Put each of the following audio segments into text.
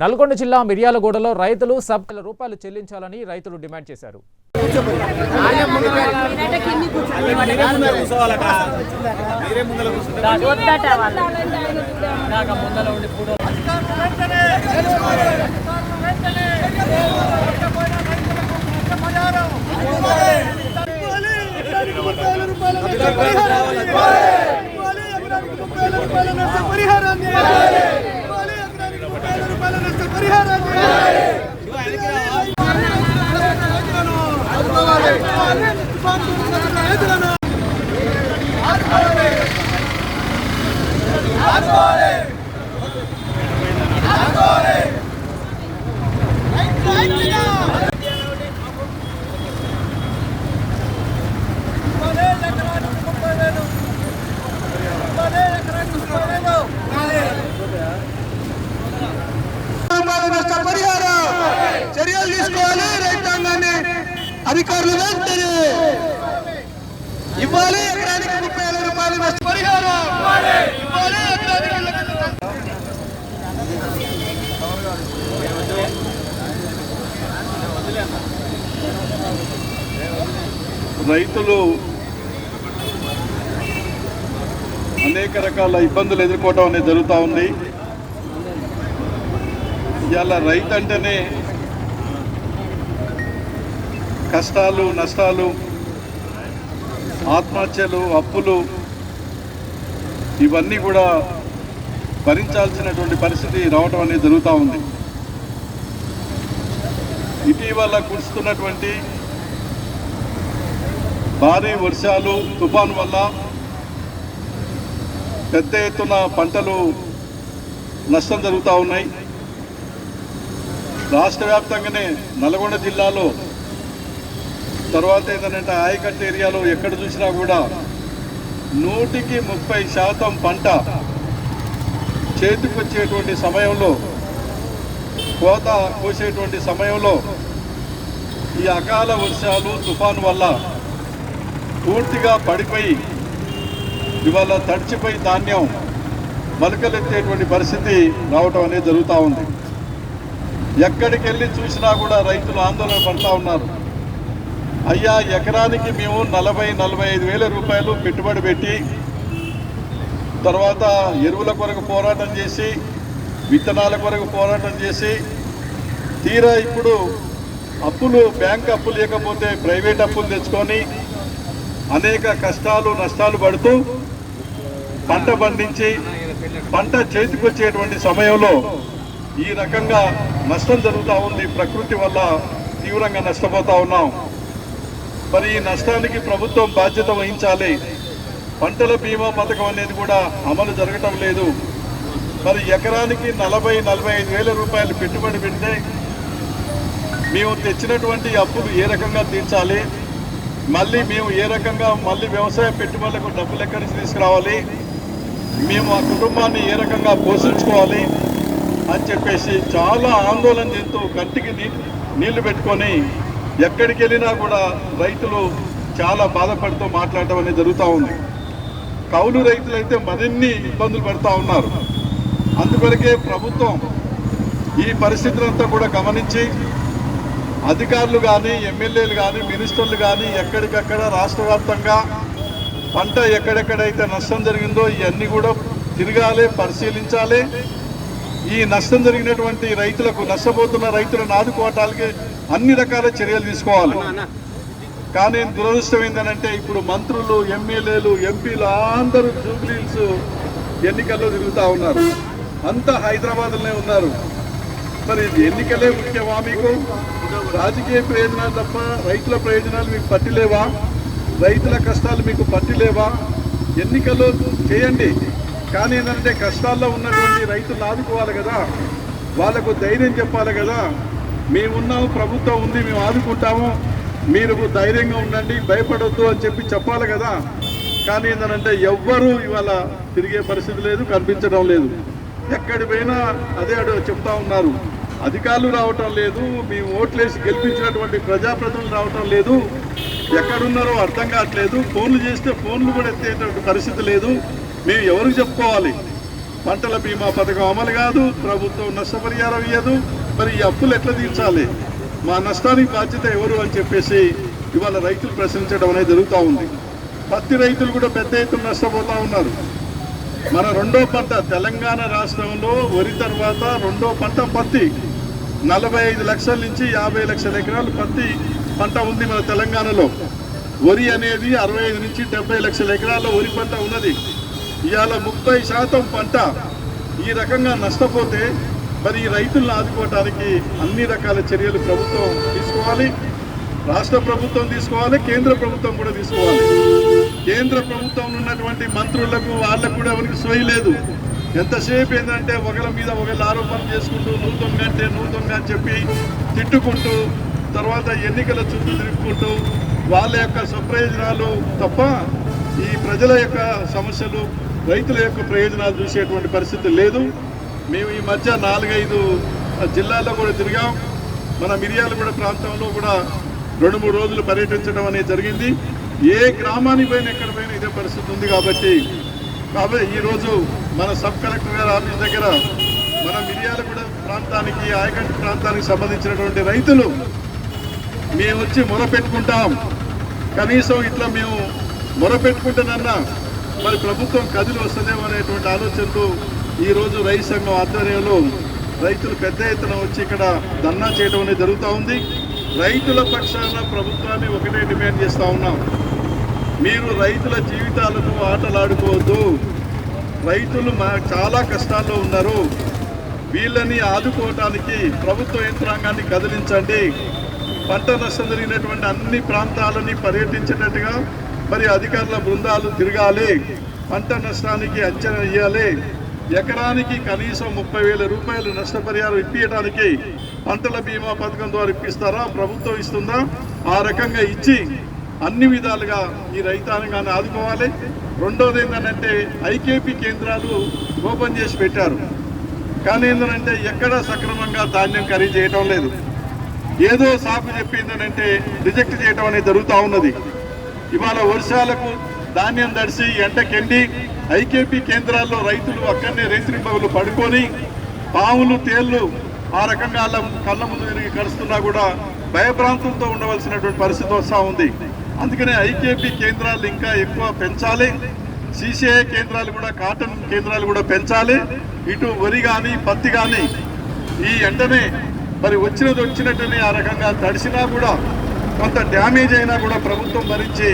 నల్గొండ జిల్లా మిర్యాలగూడలో రైతులు సబ్ రూపాయలు చెల్లించాలని రైతులు డిమాండ్ చేశారు. వద్దట వాళ్ళు రూపాయల నష్టపరిహారం చర్యలు తీసుకోవాలి రైతాంగాన్ని అధికారులు వెంటనే ఇవ్వాలి ఎకరానికి ముప్పై వేల రూపాయల నష్టపరిహారం ఇవ్వాలి ఎకరానికి రైతులు అనేక రకాల ఇబ్బందులు ఎదుర్కోవటం అనేది జరుగుతూ ఉంది. ఇవాళ రైతు అంటేనే కష్టాలు నష్టాలు ఆత్మహత్యలు అప్పులు ఇవన్నీ కూడా భరించాల్సినటువంటి పరిస్థితి రావటం అనేది జరుగుతూ ఉంది. ఇటీవల కురుస్తున్నటువంటి భారీ వర్షాలు తుఫాను వల్ల పెద్ద ఎత్తున పంటలు నష్టం జరుగుతూ ఉన్నాయి. రాష్ట్ర వ్యాప్తంగానే నల్గొండ జిల్లాలో తర్వాత ఏంటంటే ఆయకట్టు ఏరియాలో ఎక్కడ చూసినా కూడా నూటికి ముప్పై శాతం పంట చేతికొచ్చేటువంటి సమయంలో కోత కోసేటువంటి సమయంలో ఈ అకాల వర్షాలు తుఫాను వల్ల పూర్తిగా పడిపోయి ఇవాళ తడిచిపోయి ధాన్యం మలకలెత్తేటువంటి పరిస్థితి రావటం అనేది జరుగుతూ ఉంది. ఎక్కడికి వెళ్ళి చూసినా కూడా రైతులు ఆందోళన పడతా ఉన్నారు. అయ్యా ఎకరానికి మేము నలభై నలభై ఐదు వేల రూపాయలు పెట్టుబడి పెట్టి తర్వాత ఎరువుల కొరకు పోరాటం చేసి విత్తనాల కొరకు పోరాటం చేసి తీరా ఇప్పుడు అప్పులు బ్యాంక్ అప్పులు లేకపోతే ప్రైవేట్ అప్పులు తెచ్చుకొని అనేక కష్టాలు నష్టాలు పడుతూ పంట పండించి పంట చేతికొచ్చేటువంటి సమయంలో ఈ రకంగా నష్టం జరుగుతూ ఉంది. ప్రకృతి వల్ల తీవ్రంగా నష్టపోతూ ఉన్నాం. మరి ఈ నష్టానికి ప్రభుత్వం బాధ్యత వహించాలి. పంటల బీమా పథకం అనేది కూడా అమలు జరగటం లేదు. మరి ఎకరానికి నలభై నలభై ఐదు వేల రూపాయలు పెట్టుబడి పెడితే మేము తెచ్చినటువంటి అప్పులు ఏ రకంగా తీర్చాలి? మళ్ళీ మేము ఏ రకంగా మళ్ళీ వ్యవసాయ పెట్టుబడులకు డబ్బులు ఎక్కడి నుంచి తీసుకురావాలి? మేము ఆ కుటుంబాన్ని ఏ రకంగా పోషించుకోవాలి? అని చెప్పేసి చాలా ఆందోళన చెందుతూ కంటికి నీ నీళ్ళు పెట్టుకొని ఎక్కడికి వెళ్ళినా కూడా రైతులు చాలా బాధపడుతూ మాట్లాడటం అనేది జరుగుతూ ఉంది. కౌలు రైతులైతే మరిన్ని ఇబ్బందులు పడుతూ ఉన్నారు. అందుకొరకే ప్రభుత్వం ఈ పరిస్థితులంతా కూడా గమనించి అధికారులు కానీ ఎమ్మెల్యేలు కానీ మినిస్టర్లు కానీ ఎక్కడికక్కడ రాష్ట్ర వ్యాప్తంగా పంట ఎక్కడెక్కడైతే నష్టం జరిగిందో ఇవన్నీ కూడా తిరగాలి పరిశీలించాలి. ఈ నష్టం జరిగినటువంటి రైతులకు నష్టపోతున్న రైతులను ఆదుకోవటానికి అన్ని రకాల చర్యలు తీసుకోవాలి. కానీ దురదృష్టం ఏంటంటే ఇప్పుడు మంత్రులు ఎమ్మెల్యేలు ఎంపీలు అందరూ జూబ్లీల్స్ ఎన్నికల్లో తిరుగుతూ ఉన్నారు. అంతా హైదరాబాద్లోనే ఉన్నారు. మరి ఇది ఎన్నికలే ముఖ్యమా మీకు? రాజకీయ ప్రయోజనాలు తప్ప రైతుల ప్రయోజనాలు మీకు పట్టిలేవా? రైతుల కష్టాలు మీకు పట్టిలేవా? ఎన్నికల్లో చేయండి. కానీ ఏంటంటే కష్టాల్లో ఉన్నటువంటి రైతులు ఆదుకోవాలి కదా. వాళ్ళకు ధైర్యం చెప్పాలి కదా. మేమున్నాము ప్రభుత్వం ఉంది మేము ఆదుకుంటాము. మీరు ధైర్యంగా ఉండండి భయపడొద్దు అని చెప్పి చెప్పాలి కదా. కానీ ఏంటంటే ఎవ్వరూ ఇవాళ తిరిగే పరిస్థితి లేదు కనిపించడం లేదు. ఎక్కడి పోయినా అదే అడు చెప్తా ఉన్నారు. అధికారులు రావటం లేదు మేము ఓట్లేసి గెలిపించినటువంటి ప్రజాప్రతినిధులు రావటం లేదు. ఎక్కడున్నారో అర్థం కావట్లేదు. ఫోన్లు చేస్తే ఫోన్లు కూడా ఎత్తేటువంటి పరిస్థితి లేదు. మేము ఎవరికి చెప్పుకోవాలి? పంటల బీమా పథకం అమలు కాదు ప్రభుత్వం నష్టపరిహారం ఇవ్వదు మరి ఈ అప్పులు ఎట్లా తీర్చాలి? మా నష్టానికి బాధ్యత ఎవరు అని చెప్పేసి ఇవాళ రైతులు ప్రశ్నించడం అనేది జరుగుతూ ఉంది. పత్తి రైతులు కూడా పెద్ద ఎత్తున నష్టపోతూ ఉన్నారు. మన రెండో పంట తెలంగాణ రాష్ట్రంలో వరి తర్వాత రెండో పంట పత్తి. నలభై ఐదు లక్షల నుంచి యాభై లక్షల ఎకరాలు పత్తి పంట ఉంది మన తెలంగాణలో. వరి అనేది అరవై ఐదు నుంచి డెబ్బై లక్షల ఎకరాల వరి పంట ఉన్నది. ఇవాళ ముప్పై శాతం పంట ఈ రకంగా నష్టపోతే మరి ఈ రైతులను ఆదుకోవటానికి అన్ని రకాల చర్యలు ప్రభుత్వం తీసుకోవాలి రాష్ట్ర ప్రభుత్వం తీసుకోవాలి కేంద్ర ప్రభుత్వం కూడా తీసుకోవాలి. కేంద్ర ప్రభుత్వం ఉన్నటువంటి మంత్రులకు వాళ్ళకు కూడా ఎవరికి సోయి లేదు. ఎంతసేపు ఏంటంటే ఒకరి మీద ఒకళ్ళు ఆరోపణలు చేసుకుంటూ నూతనంగా అంటే నూతనంగా అని చెప్పి తిట్టుకుంటూ తర్వాత ఎన్నికల చుట్టూ తిరుగుకుంటూ వాళ్ళ యొక్క సప్రయోజనాలు తప్ప ఈ ప్రజల యొక్క సమస్యలు రైతుల యొక్క ప్రయోజనాలు చూసేటువంటి పరిస్థితి లేదు. మేము ఈ మధ్య నాలుగైదు జిల్లాల్లో కూడా తిరిగాం. మన మిర్యాలగూడ ప్రాంతంలో కూడా రెండు మూడు రోజులు పర్యటించడం అనేది జరిగింది. ఏ గ్రామానికి పోయినా ఎక్కడ పోయినా ఇదే పరిస్థితి ఉంది కాబట్టి కాబట్టి ఈరోజు మన సబ్ కలెక్టర్ గారి ఆఫీస్ దగ్గర మన మిర్యాలగూడ ప్రాంతానికి ఆయకట్టు ప్రాంతానికి సంబంధించినటువంటి రైతులు మేము వచ్చి మొర పెట్టుకుంటాం. కనీసం ఇట్లా మేము మొర పెట్టుకుంటానన్నా మరి ప్రభుత్వం కదిలి వస్తుందేమో అనేటువంటి ఆలోచనతో ఈరోజు రైతు సంఘం ఆధ్వర్యంలో రైతులు పెద్ద ఎత్తున వచ్చి ఇక్కడ ధర్నా చేయడం అనేది జరుగుతూ ఉంది. రైతుల పక్షాన ప్రభుత్వాన్ని ఒకటే డిమాండ్ చేస్తూ ఉన్నాం. మీరు రైతుల జీవితాలను ఆటలాడుకోవద్దు. రైతులు మా చాలా కష్టాల్లో ఉన్నారు. వీళ్ళని ఆదుకోవటానికి ప్రభుత్వ యంత్రాంగాన్ని కదిలించండి. పంట నష్టం జరిగినటువంటి అన్ని ప్రాంతాలని పర్యటించినట్టుగా మరి అధికారుల బృందాలు తిరగాలి పంట నష్టానికి అంచనా వేయాలి ఎకరానికి కనీసం ముప్పై వేల రూపాయలు నష్టపరిహారం ఇప్పించడానికి పంటల బీమా పథకం ద్వారా ఇప్పిస్తారా? ప్రభుత్వం ఇస్తుందా? ఆ రకంగా ఇచ్చి అన్ని విధాలుగా ఈ రైతాంగాన్ని ఆదుకోవాలి. రెండోది ఏంటంటే ఐకేపీ కేంద్రాలు ఓపెన్ చేసి పెట్టారు. కానీ ఏంటంటే ఎక్కడ సక్రమంగా ధాన్యం ఖరీదు చేయటం లేదు. ఏదో సాకు చెప్పిందనంటే రిజెక్ట్ చేయటం అనేది జరుగుతూ ఉన్నది. ఇవాళ వర్షాలకు ధాన్యం దడిసి ఎండకెండి ఐకేపీ కేంద్రాల్లో రైతులు అక్కడనే రైతుల పగులు పడుకొని పాములు తేళ్ళు ఆ రకంగా వాళ్ళ కళ్ళ ముందు తిరిగి కడుస్తున్నా కూడా భయభ్రాంతులతో ఉండవలసినటువంటి పరిస్థితి వస్తూ ఉంది. అందుకనే ఐకేపీ కేంద్రాలు ఇంకా ఎక్కువ పెంచాలి. సిసిఐ కేంద్రాలు కూడా కాటన్ కేంద్రాలు కూడా పెంచాలి. ఇటు వరి కానీ పత్తి కానీ ఈ ఎండనే మరి వచ్చినది వచ్చినట్టునే ఆ రకంగా తడిసినా కూడా కొంత డ్యామేజ్ అయినా కూడా ప్రభుత్వం భరించి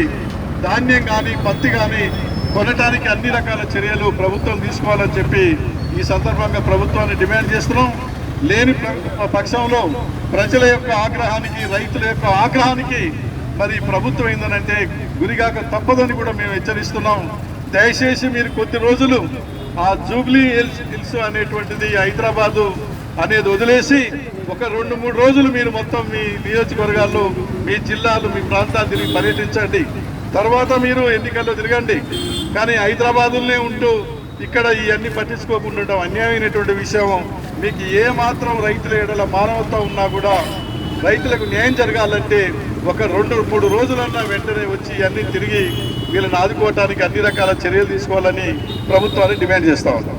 ధాన్యం కానీ పత్తి కానీ కొనటానికి అన్ని రకాల చర్యలు ప్రభుత్వం తీసుకోవాలని చెప్పి ఈ సందర్భంగా ప్రభుత్వాన్ని డిమాండ్ చేస్తున్నాం. లేని పక్షంలో ప్రజల యొక్క ఆగ్రహానికి రైతుల యొక్క ఆగ్రహానికి మరి ప్రభుత్వం ఏంటంటే గురిగాక తప్పదని కూడా మేము హెచ్చరిస్తున్నాం. దయచేసి మీరు కొద్ది రోజులు ఆ జూబ్లీ హిల్స్ హిల్స్ అనేటువంటిది హైదరాబాదు అనేది వదిలేసి ఒక రెండు మూడు రోజులు మీరు మొత్తం మీ నియోజకవర్గాల్లో మీ జిల్లాలు మీ ప్రాంతాలు తిరిగి పర్యటించండి. తర్వాత మీరు ఎన్నికల్లో తిరగండి. కానీ హైదరాబాదులోనే ఉంటూ ఇక్కడ ఇవన్నీ పట్టించుకోకుండా ఉండడం అన్యాయమైనటువంటి విషయం. మీకు ఏ మాత్రం రైతుల ఏడల మానవత్వం ఉన్నా కూడా రైతులకు న్యాయం జరగాలంటే ఒక రెండు మూడు రోజులన్నా వెంటనే వచ్చి అన్ని తిరిగి వీళ్ళని ఆదుకోవటానికి అన్ని రకాల చర్యలు తీసుకోవాలని ప్రభుత్వాన్ని డిమాండ్ చేస్తా ఉన్నాం.